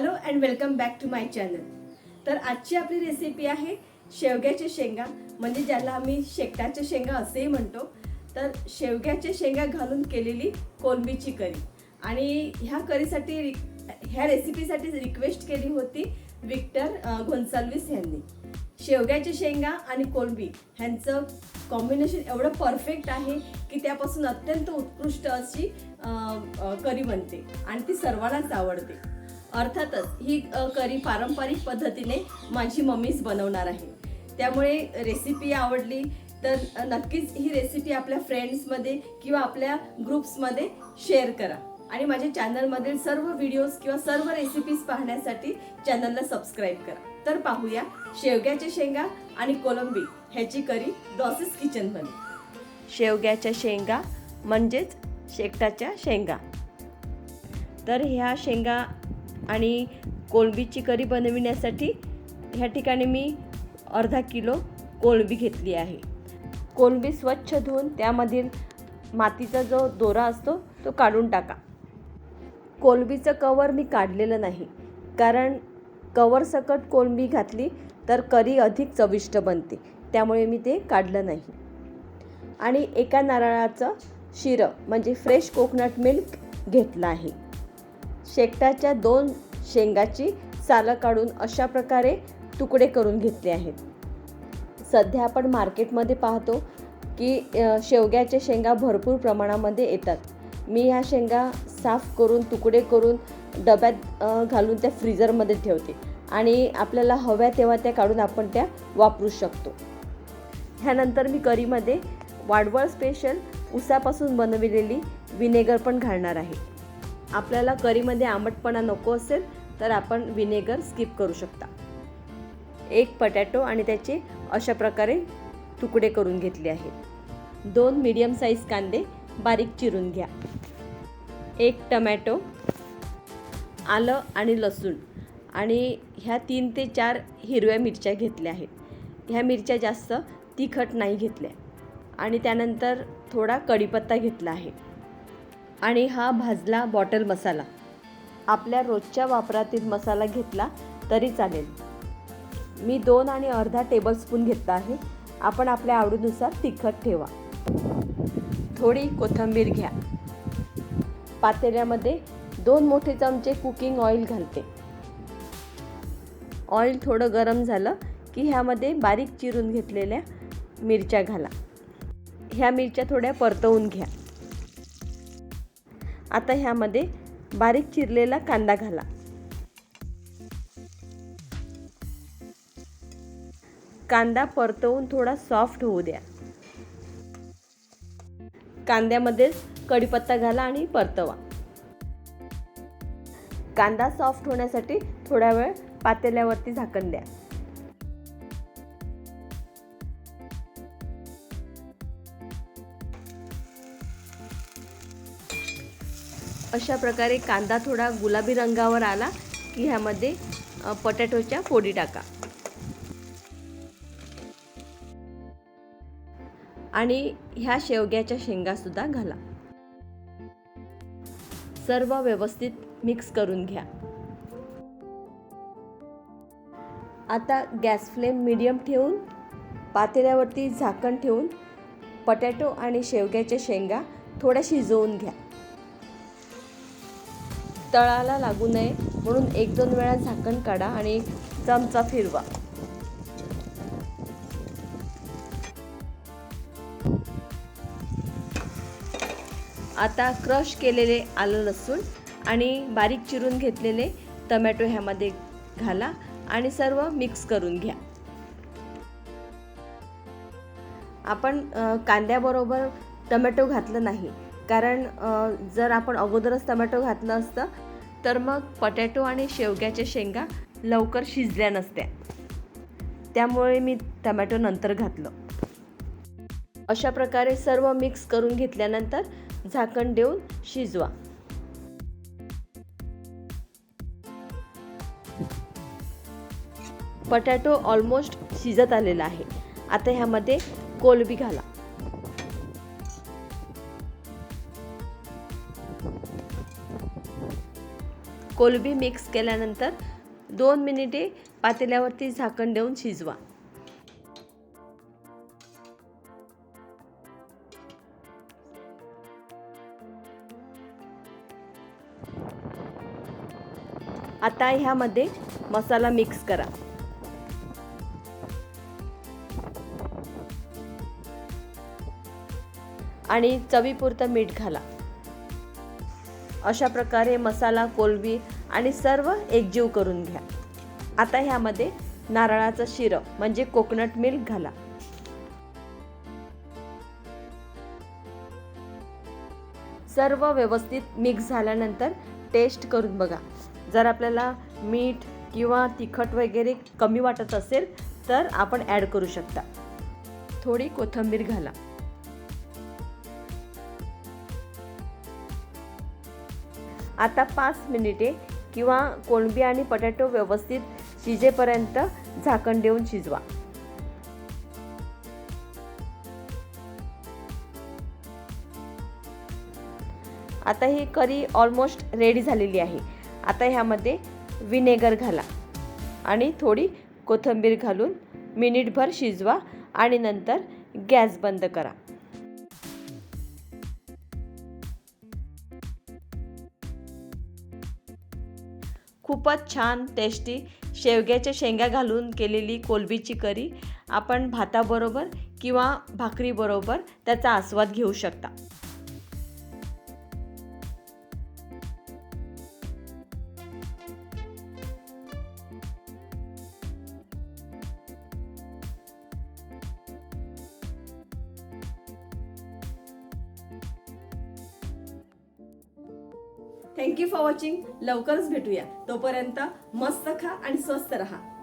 Hello and welcome back to my channel. तर आजची आपली रेसिपी आहे शेवग्याच्या शेंगा. म्हणजे ज्याला आम्ही शेकटाच्या शेंगा असेही म्हणतो. तर शेवग्याच्या शेंगा घालून केलेली कोलंबीची करी. आणि ह्या करीसाठी रि- ह्या रेसिपीसाठी रिक्वेस्ट केली होती विक्टर अं, गोन्साल्विस यांनी. शेवग्याच्या शेंगा आणि कोलंबी ह्यांचं कॉम्बिनेशन एवढं परफेक्ट आहे की त्यापासून अत्यंत उत्कृष्ट अशी करी बनते आणि ती सर्वांनाच आवडते. अर्थातच ही करी पारंपरिक पद्धतीने माझी मम्मीच बनवणार आहे. त्यामुळे रेसिपी आवडली तर नक्कीच ही रेसिपी आपल्या फ्रेंड्समध्ये किंवा आपल्या ग्रुप्समध्ये शेअर करा. आणि माझ्या चॅनलमधील सर्व व्हिडिओज किंवा सर्व रेसिपीज पाहण्यासाठी चॅनलला सबस्क्राईब करा. तर पाहूया शेवग्याच्या शेंगा आणि कोलंबी ह्याची करी डॉसेस किचनमध्ये शेवग्याच्या शेंगा म्हणजेच शेकटाच्या शेंगा. तर ह्या शेंगा आणि कोळंबीची करी बनविण्यासाठी ह्या ठिकाणी मी अर्धा किलो कोळंबी घेतली आहे. कोळंबी स्वच्छ धुवून त्यामधील मातीचा जो दोरा असतो तो काढून टाका. कोळंबीचं कवर मी काढलेलं नाही कारण कवरसकट कोळंबी कोलंबी घातली तर करी अधिक चविष्ट बनते त्यामुळे मी ते काढलं नाही. आणि एका नारळाचं शिरं म्हणजे फ्रेश कोकोनट मिल्क घेतलं आहे. शेकटाच्या दोन शेंगाची सालं काढून अशा प्रकारे तुकडे करून घेतले आहेत. सध्या आपण मार्केटमध्ये पाहतो की शेवग्याच्या शेंगा भरपूर प्रमाणामध्ये येतात. मी ह्या शेंगा साफ करून तुकडे करून डब्यात घालून त्या फ्रीजरमध्ये ठेवते आणि आपल्याला हव्या तेव्हा त्या काढून आपण त्या वापरू शकतो. ह्यानंतर मी करीमध्ये वाडवळ स्पेशल उसापासून बनविलेली विनेगर पण घालणार आहे. आपल्याला करीमध्ये आंबटपणा नको असेल तर आपण विनेगर स्किप करू शकता. एक पटॅटो आणि त्याचे अशा प्रकारे तुकडे करून घेतले आहेत. दोन मीडियम साईज कांदे बारीक चिरून घ्या. एक टमॅटो आलं आणि लसूण आणि ह्या तीन ते चार हिरव्या मिरच्या घेतल्या आहेत. ह्या मिरच्या जास्त तिखट नाही घेतल्या आणि त्यानंतर थोडा कढीपत्ता घेतला आहे. आणि हा भाजला बॉटल मसाला. आपल्या रोजच्या वापरातील मसाला घेतला तरी चालेल. मी दोन आणि अर्धा टेबलस्पून घेतला आहे. आपण आपल्या आवडीनुसार तिखट ठेवा. थोडी कोथिंबीर घ्या. पातेल्यामध्ये दोन मोठे चमचे कुकिंग ऑइल घालते. ऑइल थोडं गरम झालं की ह्यामध्ये बारीक चिरून घेतलेल्या मिरच्या घाला. ह्या मिरच्या थोड्या परतवून घ्या. आता ह्यामध्ये बारीक चिरलेला कांदा घाला. कांदा परतवून थोडा सॉफ्ट होऊ द्या. कांद्यामध्येच कढीपत्ता घाला आणि परतवा. कांदा सॉफ्ट होण्यासाठी थोडा वेळ पातेल्यावरती झाकण द्या. अशा प्रकारे कांदा थोडा गुलाबी रंगावर आला की ह्यामध्ये पटॅटोच्या फोडी टाका. आणि ह्या शेवग्याच्या शेंगासुद्धा घाला. सर्व व्यवस्थित मिक्स करून घ्या. आता गॅस फ्लेम मीडियम ठेवून पातेल्यावरती झाकण ठेवून पटॅटो आणि शेवग्याच्या शेंगा थोड्या शिजवून घ्या. तळाला लागू नये म्हणून एक दोन वेळा झाकण काढा आणि चमचा फिरवा. आता क्रश केलेले आलं लसूण आणि बारीक चिरून घेतलेले टमॅटो ह्यामध्ये घाला आणि सर्व मिक्स करून घ्या. आपण कांद्याबरोबर टमॅटो घातलं नाही कारण जर आपण अगोदरच टमॅटो घातलं असतं तर मग पटॅटो आणि शेवग्याच्या शेंगा लवकर शिजल्या नसत्या. त्यामुळे मी टमॅटो नंतर घातलं. अशा प्रकारे सर्व मिक्स करून घेतल्यानंतर झाकण देऊन शिजवा. पटॅटो ऑलमोस्ट शिजत आलेला आहे. आता ह्यामध्ये कोलबी घाला. कोलबी मिक्स केल्यानंतर दोन मिनिटे पातेल्यावरती झाकण देऊन शिजवा. आता ह्यामध्ये मसाला मिक्स करा. आणि चवीपुरतं मीठ घाला. अशा प्रकारे मसाला कोलबी आणि सर्व एकजीव करून घ्या. आता ह्यामध्ये नारळाचं शिरं म्हणजे कोकोनट मिल्क घाला. सर्व व्यवस्थित मिक्स झाल्यानंतर टेस्ट करून बघा. जर आपल्याला मीठ किंवा तिखट वगैरे कमी वाटत असेल तर आपण ॲड करू शकता. थोडी कोथिंबीर घाला. आता पाच मिनिटे किंवा कोळंबी आणि बटाटो व्यवस्थित शिजेपर्यंत झाकण देऊन शिजवा. आता ही करी ऑलमोस्ट रेडी झालेली आहे. आता ह्यामध्ये विनेगर घाला आणि थोडी कोथिंबीर घालून मिनिटभर शिजवा आणि नंतर गॅस बंद करा. खूपच छान टेस्टी शेवग्याच्या शेंगा घालून केलेली कोलबीची करी. आपण भाताबरोबर किंवा भाकरीबरोबर त्याचा आस्वाद घेऊ शकता. थँक्यू फॉर वॉचिंग लवकरच भेटूया. तोपर्यंत मस्त खा आणि स्वस्त रहा.